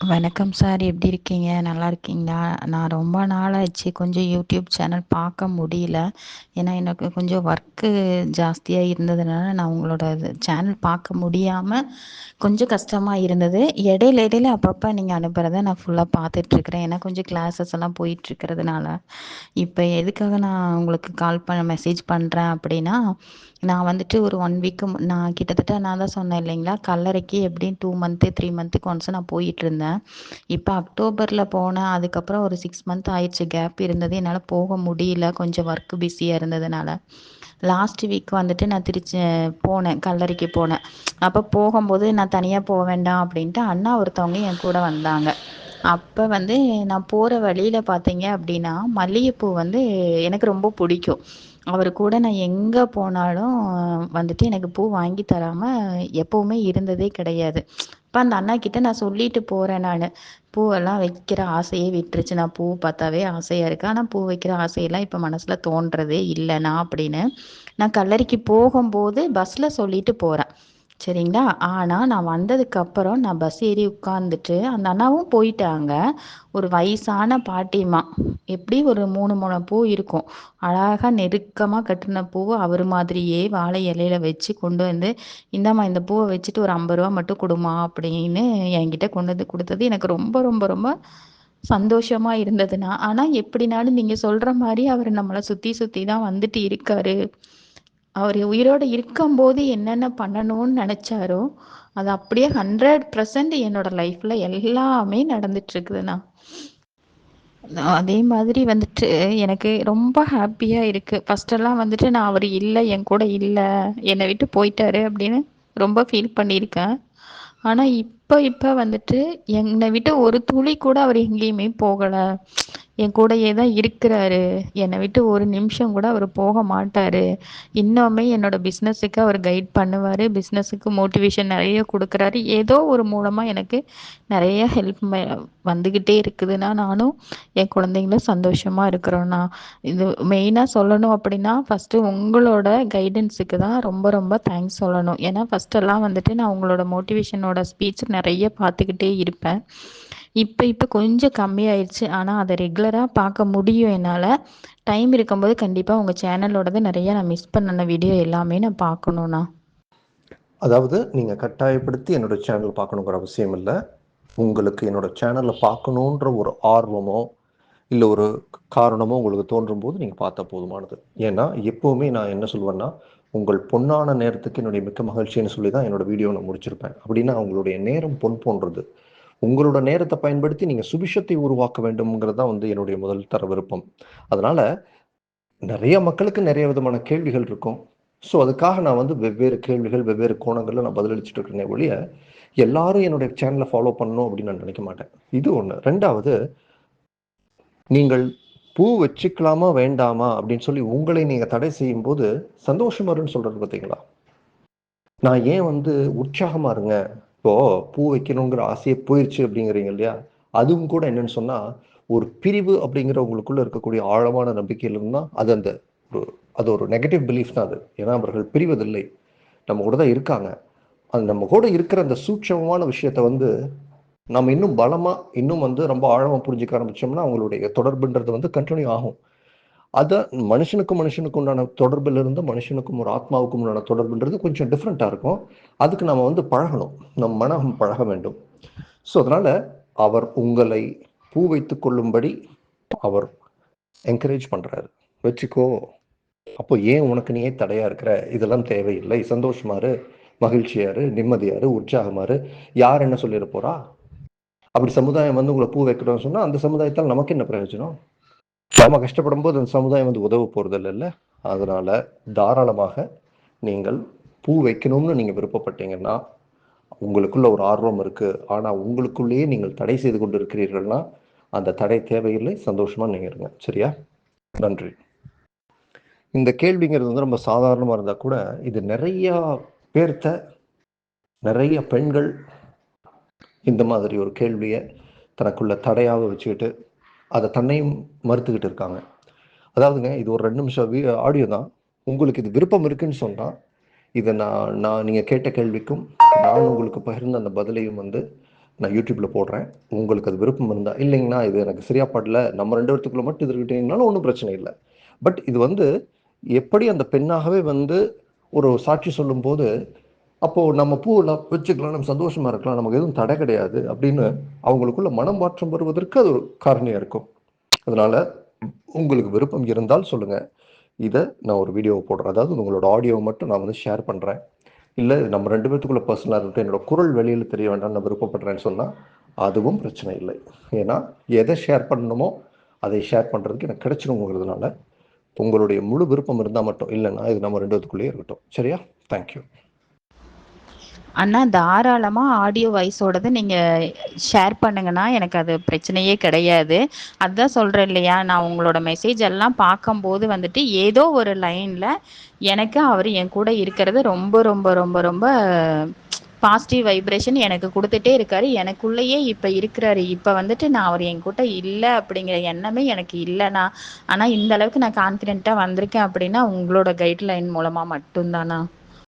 வணக்கம் சார். எப்படி இருக்கீங்க? நல்லா இருக்கீங்களா? நான் ரொம்ப நாளாச்சு கொஞ்சம் யூடியூப் சேனல் பார்க்க முடியல. ஏன்னா எனக்கு கொஞ்சம் ஒர்க்கு ஜாஸ்தியாக இருந்ததுனால நான் உங்களோட சேனல் பார்க்க முடியாமல் கொஞ்சம் கஷ்டமாக இருந்தது. இடையில இடையில அப்பப்போ நீங்கள் அனுப்புகிறத நான் ஃபுல்லாக பார்த்துட்ருக்குறேன் ஏன்னா கொஞ்சம் கிளாஸஸ் எல்லாம் போயிட்டுருக்கிறதுனால இப்போ எதுக்காக நான் உங்களுக்கு கால் பண்ண மெசேஜ் பண்ணுறேன் அப்படின்னா நான் வந்துட்டு ஒரு ஒன் வீக்கு நான் கிட்டத்தட்ட நான் தான் சொன்னேன் இல்லைங்களா? கல்லறைக்கு எப்படியும் டூ மந்த்து த்ரீ மந்த்துக்கு ஒன்ஸ் நான் இருந்தேன் இப்போ அக்டோபரில் போனேன். அதுக்கப்புறம் ஒரு சிக்ஸ் மந்த் ஆயிடுச்சு. கேப் இருந்தது. என்னால் போக முடியல. கொஞ்சம் ஒர்க்கு பிஸியாக இருந்ததுனால. லாஸ்ட் வீக் வந்துட்டு நான் திருச்சி போனேன். கல்லறைக்கு போனேன். அப்போ போகும்போது நான் தனியாக போக வேண்டாம் அப்படின்ட்டு அண்ணா ஒருத்தவங்க என் கூட வந்தாங்க. அப்போ வந்து நான் போகிற வழியில் பார்த்தீங்க அப்படின்னா மல்லிகைப்பூ வந்து எனக்கு ரொம்ப பிடிக்கும். அவர் கூட நான் எங்கே போனாலும் வந்துட்டு எனக்கு பூ வாங்கி தராமல் எப்போவுமே இருந்ததே கிடையாது. இப்போ அந்த அண்ணா கிட்ட நான் சொல்லிட்டு போகிறேன் நான். பூவெல்லாம் வைக்கிற ஆசையே விட்டுருச்சு. நான் பூ பார்த்தாவே ஆசையாக இருக்குது ஆனால் பூ வைக்கிற ஆசையெல்லாம் இப்போ மனசில் தோன்றதே இல்லை. நான் அப்படின்னு நான் கல்லறைக்கு போகும்போது பஸ்ஸில் சொல்லிட்டு போகிறேன் சரிங்களா? ஆனால் நான் வந்ததுக்கப்புறம் நான் பஸ் ஏறி உட்காந்துட்டு அந்த அண்ணாவும் போயிட்டாங்க. ஒரு வயசான பாட்டிமா எப்படி ஒரு மூணு மூணு பூ இருக்கும். அழகாக நெருக்கமாக கட்டின பூவை அவர் மாதிரியே வாழை இலையில வச்சு கொண்டு வந்து இந்தாம்மா இந்த பூவை வச்சுட்டு ஒரு ஐம்பது ரூபா மட்டும் கொடுமா அப்படின்னு என்கிட்ட கொண்டு வந்து கொடுத்தது. எனக்கு ரொம்ப ரொம்ப ரொம்ப சந்தோஷமா இருந்ததுன்னா ஆனால் எப்படினாலும் நீங்கள் சொல்கிற மாதிரி அவர் நம்மளை சுற்றி சுற்றி தான் வந்துட்டு இருக்காரு. அவர் உயிரோடு இருக்கும்போது என்னென்ன பண்ணணும்னு நினச்சாரோ அது அப்படியே ஹண்ட்ரட் பர்சன்ட் என்னோட லைஃப்பில் எல்லாமே நடந்துட்டுருக்குதுண்ணா. அதே மாதிரி வந்துட்டு எனக்கு ரொம்ப ஹாப்பியாக இருக்குது ஃபஸ்ட்டெல்லாம் வந்துட்டு நான் அவர் இல்லை என் கூட இல்லை என்னை விட்டு போயிட்டாரு அப்படின்னு ரொம்ப ஃபீல் பண்ணியிருக்கேன். ஆனால் இப்போ இப்போ வந்துட்டு என்னை விட்டு ஒரு துளி கூட அவர் எங்கேயுமே போகலை. என் கூடயே தான் இருக்கிறாரு. என்னை விட்டு ஒரு நிமிஷம் கூட அவர் போக மாட்டார். இன்னுமே என்னோட பிஸ்னஸுக்கு அவர் கைட் பண்ணுவார். பிஸ்னஸுக்கு மோட்டிவேஷன் நிறைய கொடுக்குறாரு. ஏதோ ஒரு மூலமாக எனக்கு நிறைய ஹெல்ப் வந்துக்கிட்டே இருக்குதுன்னா நானும் என் குழந்தைங்களும் சந்தோஷமாக இருக்கிறோண்ணா இது மெயினாக சொல்லணும் அப்படின்னா ஃபஸ்ட்டு உங்களோட கைடன்ஸுக்கு தான் ரொம்ப ரொம்ப தேங்க்ஸ் சொல்லணும். ஏன்னா ஃபஸ்ட்டெல்லாம் வந்துட்டு நான் உங்களோட மோட்டிவேஷனோட ஸ்பீச் நிறைய பார்த்துக்கிட்டே இருப்பேன். இப்போ இப்போ கொஞ்சம் கம்மியாயிடுச்சு ஆனால் அதை ரெகுலராக பார்க்க முடியும் என்னால். டைம் இருக்கும்போது கண்டிப்பாக உங்கள் சேனலோடது நிறைய நான் மிஸ் பண்ணன வீடியோ எல்லாமே நான் பார்க்கணுண்ணா அதாவது நீங்கள் கட்டாயப்படுத்தி என்னோட சேனல் பார்க்கணுங்கிற அவசியம் இல்லை. உங்களுக்கு என்னோட சேனலில் பார்க்கணுன்ற ஒரு ஆர்வமோ இல்லை ஒரு காரணமோ உங்களுக்கு தோன்றும் போது நீங்கள் பார்த்தா போதுமானது. ஏன்னா எப்போவுமே நான் என்ன சொல்வேன்னா உங்கள் பொன்னான நேரத்துக்கு என்னுடைய மிக்க மகிழ்ச்சின்னு சொல்லி தான் என்னோட வீடியோ நான் முடிச்சிருப்பேன். அப்படின்னா உங்களுடைய நேரம் பொன் போன்றது. உங்களோட நேரத்தை பயன்படுத்தி நீங்கள் சுபிஷத்தை உருவாக்க வேண்டும்ங்கிறது தான் வந்து என்னுடைய முதல் தர விருப்பம். அதனால் நிறைய மக்களுக்கு நிறைய விதமான கேள்விகள் இருக்கும். ஸோ அதுக்காக நான் வந்து வெவ்வேறு கேள்விகள் வெவ்வேறு கோணங்களில் நான் பதிலளிச்சுட்டு இருக்கிறேன் ஒழிய எல்லாரும் என்னுடைய சேனலை ஃபாலோ பண்ணணும் அப்படின்னு நான் நினைக்க மாட்டேன். இது ஒன்று ரெண்டாவது நீங்கள் பூ வச்சுக்கலாமா வேண்டாமா அப்படின்னு சொல்லி உங்களை நீங்கள் தடை செய்யும் போது சந்தோஷமாருன்னு சொல்கிறது சொல்றது பார்த்தீங்களா? நான் ஏன் வந்து உற்சாகமா இருங்க? இப்போ பூ வைக்கணுங்கிற ஆசையே போயிடுச்சு அப்படிங்கிறீங்க இல்லையா? அதுவும் கூட என்னன்னு சொன்னா ஒரு பிரிவு அப்படிங்கிற உங்களுக்குள்ள இருக்கக்கூடிய ஆழமான நம்பிக்கையில இருந்தா அது அந்த ஒரு அது ஒரு நெகட்டிவ் பிலீஃப் தான் அது. ஏன்னா அவர்கள் பிரிவதில்லை. நம்ம கூட தான் இருக்காங்க. அது நம்ம கூட இருக்கிற அந்த சூட்சமமான விஷயத்த வந்து நம்ம இன்னும் பலமா இன்னும் வந்து ரொம்ப ஆழமா புரிஞ்சுக்க ஆரம்பிச்சோம்னா அவங்களுடைய தொடர்புன்றது வந்து கண்டினியூ ஆகும். அதை மனுஷனுக்கும் மனுஷனுக்கு உண்டான தொடர்பில் இருந்து மனுஷனுக்கும் ஒரு ஆத்மாவுக்கும் உண்டான தொடர்புன்றது கொஞ்சம் டிஃப்ரெண்ட்டாக இருக்கும். அதுக்கு நம்ம வந்து பழகணும். நம் மனம் பழக வேண்டும். ஸோ அதனால அவர் உங்களை பூ வைத்து கொள்ளும்படி அவர் என்கரேஜ் பண்றாரு. வச்சுக்கோ. அப்போ ஏன் உனக்கு நீயே தடையா இருக்கிற? இதெல்லாம் தேவையில்லை. சந்தோஷமாரு மகிழ்ச்சியாரு நிம்மதியாரு உற்சாகமாரு. யார் என்ன சொல்லிட போறா? அப்படி சமுதாயம் வந்து உங்களை பூ வைக்கணும்னு சொன்னா அந்த சமுதாயத்தால் நமக்கு என்ன பிரயோஜனம்? நாம கஷ்டப்படும் போது அந்த சமுதாயம் வந்து உதவ போறது இல்லைல்ல அதனால தாராளமாக நீங்கள் பூ வைக்கணும்னு நீங்க விருப்பப்பட்டீங்கன்னா உங்களுக்குள்ள ஒரு ஆர்வம் இருக்கு. ஆனா உங்களுக்குள்ளேயே நீங்கள் தடை செய்து கொண்டு இருக்கிறீர்கள்னா அந்த தடை தேவையில்லை. சந்தோஷமா நீங்க இருங்க. சரியா? நன்றி. இந்த கேள்விங்கிறது வந்து ரொம்ப சாதாரணமா இருந்தா கூட இது நிறைய பேர்த்த நிறைய பெண்கள் இந்த மாதிரி ஒரு கேள்வியை தனக்குள்ள தடையாக வச்சுக்கிட்டு அதை தன்னையும் மறுத்துக்கிட்டு இருக்காங்க. அதாவதுங்க இது ஒரு ரெண்டு நிமிஷம் ஆடியோ தான். உங்களுக்கு இது விருப்பம் இருக்குன்னு சொன்னால் இதை நான் நான் நீங்கள் கேட்ட கேள்விக்கும் நான் உங்களுக்கு பகிர்ந்த அந்த பதிலையும் வந்து நான் யூடியூப்பில் போடுறேன். உங்களுக்கு அது விருப்பம் இருந்தால் இல்லைங்கண்ணா இது எனக்கு சரியா படல நம்ம ரெண்டு பேர்த்துக்குள்ள மட்டும் இது ஒன்றும் பிரச்சனை இல்லை. பட் இது வந்து எப்படி அந்த பெண்ணாகவே வந்து ஒரு சாட்சி சொல்லும்போது அப்போது நம்ம பூவெல்லாம் வச்சுக்கலாம் நம்ம சந்தோஷமாக இருக்கலாம் நமக்கு எதுவும் தடை கிடையாது அப்படின்னு அவங்களுக்குள்ள மனம் மாற்றம் வருவதற்கு அது ஒரு காரணியாக இருக்கும். அதனால் உங்களுக்கு விருப்பம் இருந்தால் சொல்லுங்கள் இதை நான் ஒரு வீடியோ போடுறேன். அதாவது உங்களோட ஆடியோவை மட்டும் நான் வந்து ஷேர் பண்ணுறேன் இல்லை நம்ம ரெண்டு பேர்த்துக்குள்ள பர்சனலாக இருக்கட்டும் என்னோட குரல் வெளியில் தெரிய வேண்டாம் நான் விருப்பப்படுறேன்னு சொன்னால் அதுவும் பிரச்சனை இல்லை. ஏன்னா எதை ஷேர் பண்ணணுமோ அதை ஷேர் பண்ணுறதுக்கு எனக்கு கிடைச்சிருங்கிறதுனால உங்களுடைய முழு விருப்பம் இருந்தால் மட்டும் இல்லைன்னா இது நம்ம ரெண்டு பேத்துக்குள்ளேயே இருக்கட்டும். சரியா? தேங்க்யூ அண்ணா தாராளமா ஆடியோ வாய்ஸோடது நீங்க ஷேர் பண்ணுங்கண்ணா. எனக்கு அது பிரச்சனையே கிடையாது. அதான் சொல்றேன் இல்லையா நான் உங்களோட மெசேஜ் எல்லாம் பார்க்கும்போது வந்துட்டு ஏதோ ஒரு லைன்ல எனக்கு அவர் என் கூட இருக்கிறது ரொம்ப ரொம்ப ரொம்ப ரொம்ப பாசிட்டிவ் வைப்ரேஷன் எனக்கு கொடுத்துட்டே இருக்காரு. எனக்குள்ளேயே இப்போ இருக்கிறாரு. இப்போ வந்துட்டு நான் அவர் என் கூட்ட இல்லை அப்படிங்கிற எண்ணமே எனக்கு இல்லைண்ணா. ஆனால் இந்த அளவுக்கு நான் கான்ஃபிடென்ட்டாக வந்திருக்கேன் அப்படின்னா உங்களோட கைட்லைன் மூலமாக மட்டும்தானா